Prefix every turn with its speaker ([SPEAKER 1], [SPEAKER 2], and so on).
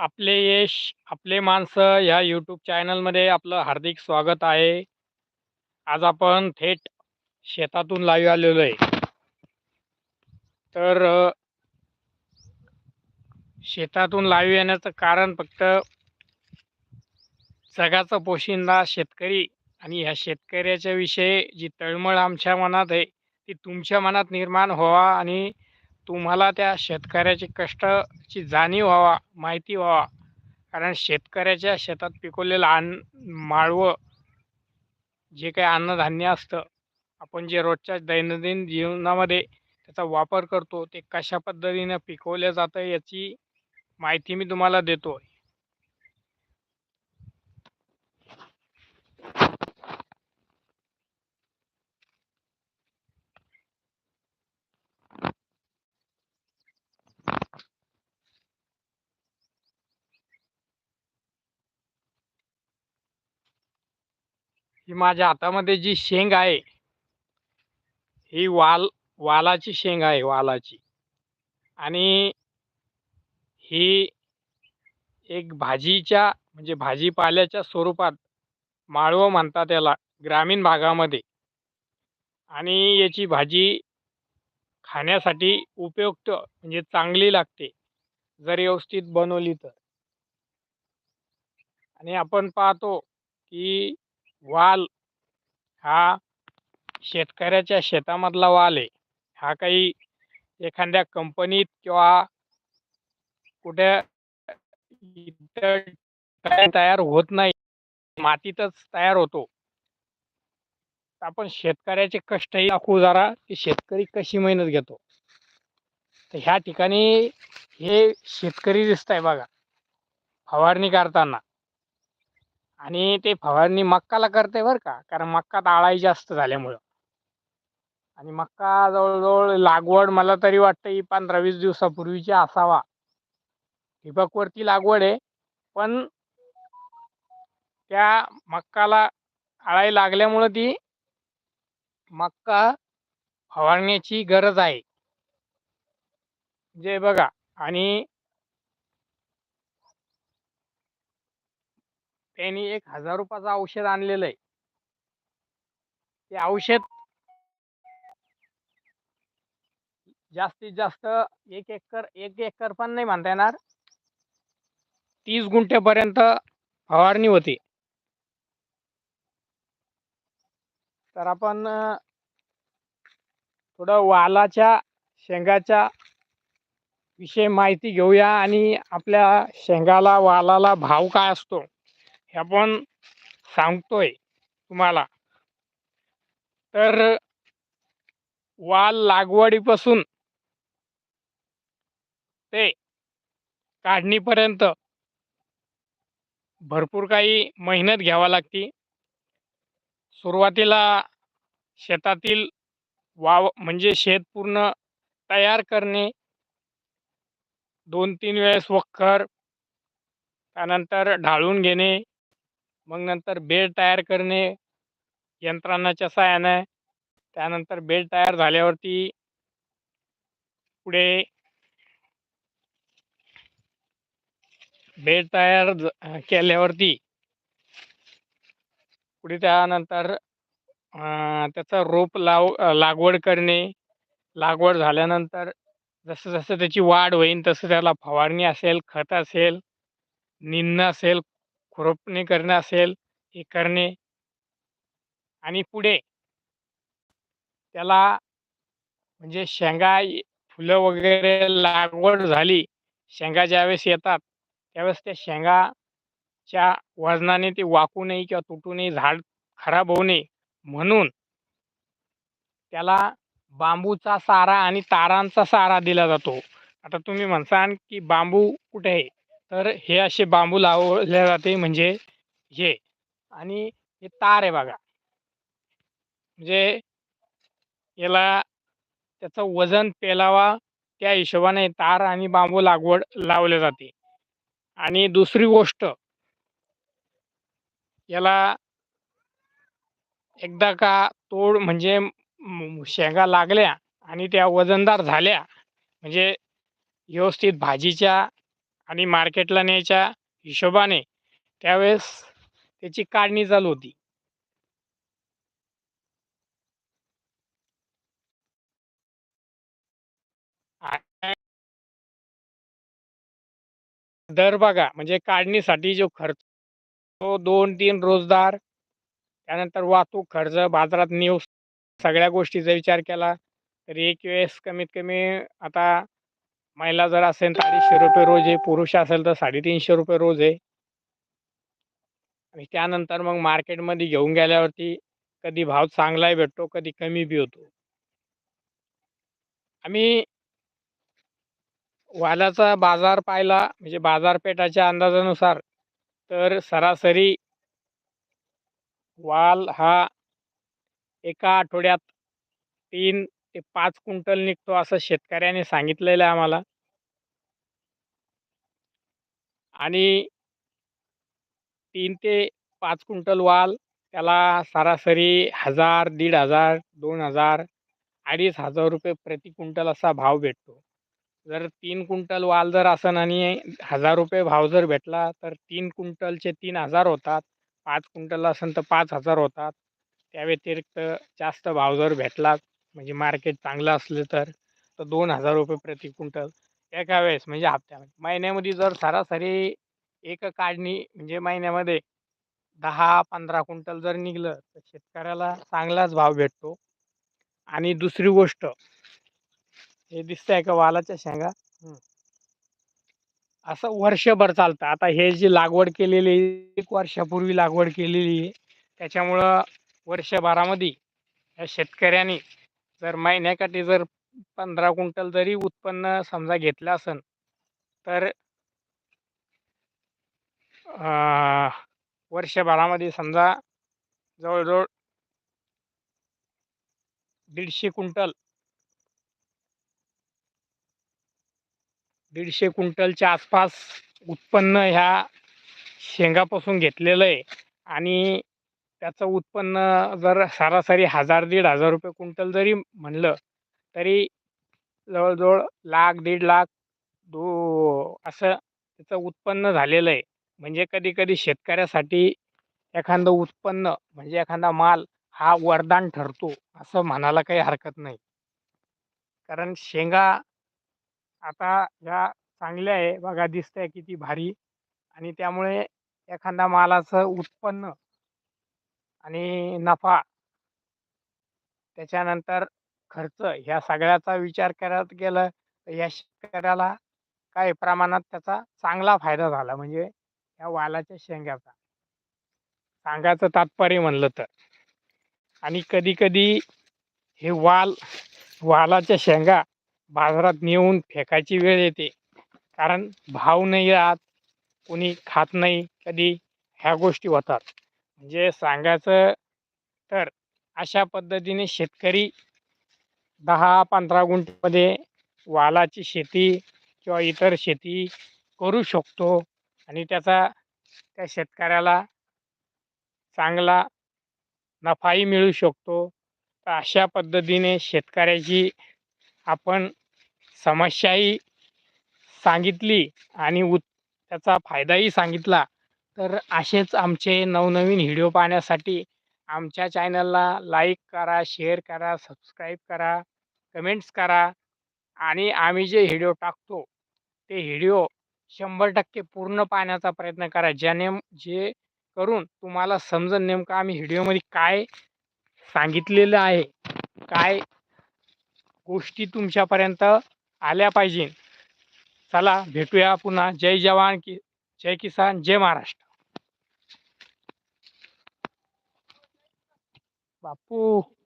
[SPEAKER 1] आपले यश, आपले माणसं ह्या यूट्यूब चॅनलमध्ये आपलं हार्दिक स्वागत आहे. आज आपण थेट शेतातून लाईव्ह आलेलो आहे. तर शेतातून लाईव्ह येण्याचं कारण फक्त जगाचा पोशिंदा शेतकरी आणि ह्या शेतकऱ्याच्या विषयी जी तळमळ आमच्या मनात आहे, ती तुमच्या मनात निर्माण व्हावा आणि तुम्हाला त्या शेतकऱ्याची कष्टाची जाणीव व्हावा, माहिती व्हावा. कारण शेतकऱ्याच्या शेतात पिकवलेलं अन्न माळवं जे काही अन्नधान्य असतं, आपण जे रोजच्या दैनंदिन जीवनामध्ये त्याचा वापर करतो, ते कशा पद्धतीनं पिकवलं जातं याची माहिती मी तुम्हाला देतो. ही माझ्या हातामध्ये जी शेंग आहे, ही वाल वालाची शेंग आहे वालाची. आणि ही एक भाजीच्या म्हणजे भाजीपाल्याच्या स्वरूपात माळवं म्हणतात याला ग्रामीण भागामध्ये. आणि याची भाजी खाण्यासाठी उपयुक्त म्हणजे चांगली लागते, जर व्यवस्थित बनवली तर. आणि आपण पाहतो, की वाल हा शेतकऱ्याच्या शेतामधला वाल आहे. हा काही एखाद्या कंपनीत किंवा कुठे तयार होत नाही. मातीतच तयार होतो. आपण शेतकऱ्याचे कष्टही दाखवू जरा, की शेतकरी कशी मेहनत घेतो. तर ह्या ठिकाणी हे शेतकरी दिसताय बघा, फवारणी करताना. आणि ते फवारणी मक्काला करते बरं का, कारण मक्का आळाई जास्त झाल्यामुळं. आणि मक्का जवळजवळ लागवड मला तरी वाटतं ही 15-20 दिवसापूर्वीची असावा. ठिबकवरती लागवड आहे, पण त्या मक्काला अळाई लागल्यामुळं ती मक्का फवारण्याची गरज आहे. जे बघा आणि त्यांनी एक हजार रुपयाचं औषध आणलेलं आहे. ते औषध जास्तीत जास्त एक एकर एक एकर पण नाही म्हणता येणार. तीस गुंठेपर्यंत फवारणी होती तर आपण थोडं वालाच्या शेंगाच्या विषयी माहिती घेऊया आणि आपल्या शेंगाला, वालाला भाव काय असतो, आपण सांगतोय तुम्हाला. तर वाल लागवडीपासून ते काढणीपर्यंत भरपूर काही मेहनत घ्यावा लागते. सुरुवातीला शेतातील वाव म्हणजे शेत पूर्ण तयार करणे. 2-3 वेळेस वखर, त्यानंतर ढाळून घेणे, मग नंतर बेड तयार करणे यंत्रणाच्या सहाय्याने. त्यानंतर बेड तयार झाल्यावरती पुढे बेड तयार केल्यावरती पुढे त्यानंतर त्याचा रोप लाव लागवड करणे. लागवड झाल्यानंतर जसं-जसं त्याची वाढ होईल तसं त्याला फवारणी असेल, खत असेल, निंद असेल, रोपणे करणं असेल, हे करणे. आणि पुढे त्याला म्हणजे शेंगा फुलं वगैरे लागवड झाली, शेंगा ज्यावेळेस येतात, त्यावेळेस त्या शेंगाच्या वजनाने ते वाकू नये किंवा तुटू नये, झाड खराब होऊ नये म्हणून त्याला बांबूचा सारा आणि तारांचा सारा दिला जातो. आता तुम्ही म्हणसान की बांबू कुठे आहे? तर हे असे बांबू लावले जाते म्हणजे हे आणि हे तार आहे बघा. म्हणजे याला त्याचं वजन पेलावा त्या हिशोबाने तार आणि बांबू लागवड लावले जाते. आणि दुसरी गोष्ट याला एकदा का तोड म्हणजे शेंगा लागल्या आणि त्या वजनदार झाल्या, म्हणजे व्यवस्थित भाजीच्या आणि मार्केटला न्यायच्या हिशोबाने त्यावेळेस त्याची काढणी चालू होती. दर बघा म्हणजे काढणीसाठी जो खर्च तो दोन तीन रोजदार त्यानंतर वाहतूक खर्च बाजारात नेऊ सगळ्या गोष्टीचा विचार केला तर एक वेळेस कमीत कमी आता महिला जर असेल तर अडीचशे रुपये रोज आहे पुरुष असेल तर साडेतीनशे रुपये रोज आहे. आणि त्यानंतर मग मार्केटमध्ये घेऊन गेल्यावरती कधी भाव चांगलाही भेटतो कधी कमी बी होतो. आम्ही वालाचा बाजार पाहिला म्हणजे बाजारपेठाच्या अंदाजानुसार तर सरासरी वाल हा एका आठवड्यात तीन ते पाच क्विंटल निघतो असं शेतकऱ्याने सांगितलेलं आहे आम्हाला. आणि तीन ते पाच क्विंटल वाल त्याला सरासरी हजार दीड हजार दोन हजार अडीच हजार रुपये प्रति क्विंटल असा भाव भेटतो. जर तीन क्विंटल वाल जर असन आणि हजार रुपये भाव जर भेटला तर तीन क्विंटलचे तीन हजार होतात पाच क्विंटल असेल तर पाच हजार होतात. त्या व्यतिरिक्त जास्त भाव जर भेटला म्हणजे मार्केट चांगलं असलं तर तर दोन हजार रुपये प्रति क्विंटल एका वेळेस म्हणजे हप्त्यामध्ये. महिन्यामध्ये जर सरासरी एक काढणी म्हणजे महिन्यामध्ये दहा पंधरा क्विंटल जर निघलं तर शेतकऱ्याला चांगलाच भाव भेटतो. आणि दुसरी गोष्ट हे दिसतंय का वालाच्या शेंगा. असं वर्षभर चालतं. आता हे जी लागवड केलेली आहे, एक वर्षापूर्वी लागवड केलेली आहे त्याच्यामुळं वर्षभरामध्ये या शेतकऱ्यांनी जर महिन्याकाठी जर पंधरा क्विंटल जरी उत्पन्न समजा घेतलं असन तर वर्षभरामध्ये समजा जवळजवळ दीडशे क्विंटल दीडशे क्विंटलच्या आसपास उत्पन्न ह्या शेंगापासून घेतलेलं आहे. आणि त्याचं उत्पन्न जर सरासरी हजार दीड हजार रुपये क्विंटल जरी म्हणलं तरी जवळजवळ लाख दीड लाख दो असं त्याचं उत्पन्न झालेलं आहे. म्हणजे कधी कधी शेतकऱ्यासाठी एखादं उत्पन्न म्हणजे एखादा माल हा वरदान ठरतो असं म्हणायला काही हरकत नाही. कारण शेंगा आता ह्या चांगल्या आहे बघा दिसतंय किती भारी. आणि त्यामुळे एखादा मालाचं उत्पन्न आणि नफा. त्याच्यानंतर खर्च ह्या सगळ्याचा विचार करत गेलं तर या शेतकऱ्याला काही प्रमाणात त्याचा चांगला फायदा झाला म्हणजे या वालाच्या शेंग्याचा सांगायचं तात्पर्य म्हणलं तर. आणि कधी कधी हे वाल वालाच्या शेंगा बाजारात नेऊन फेकायची वेळ येते. कारण भाव नाही राहत कोणी खात नाही कधी ह्या गोष्टी होतात. म्हणजे सांगायचं तर अशा पद्धतीने शेतकरी दहा पंधरा गुंठमध्ये वालाची शेती किंवा इतर शेती करू शकतो आणि त्याचा त्या शेतकऱ्याला चांगला नफाही मिळू शकतो. तर अशा पद्धतीने शेतकऱ्याची आपण समस्याही सांगितली आणि उ त्याचा फायदाही सांगितला. तर असेच आमचे नवनवीन व्हिडिओ पाहण्यासाठी आमच्या चॅनलला लाईक करा शेअर करा सबस्क्राईब करा कमेंट्स करा आणि आम्ही जे व्हिडिओ टाकतो ते व्हिडिओ शंभर टक्के पूर्ण पाहण्याचा प्रयत्न करा. ज्याने जे करून तुम्हाला समजून नेमकं आम्ही व्हिडिओमध्ये काय सांगितलेलं आहे काय गोष्टी तुमच्यापर्यंत आल्या पाहिजे. चला भेटूया पुन्हा. जय जवान की जय किसान जय महाराष्ट्र. बापू!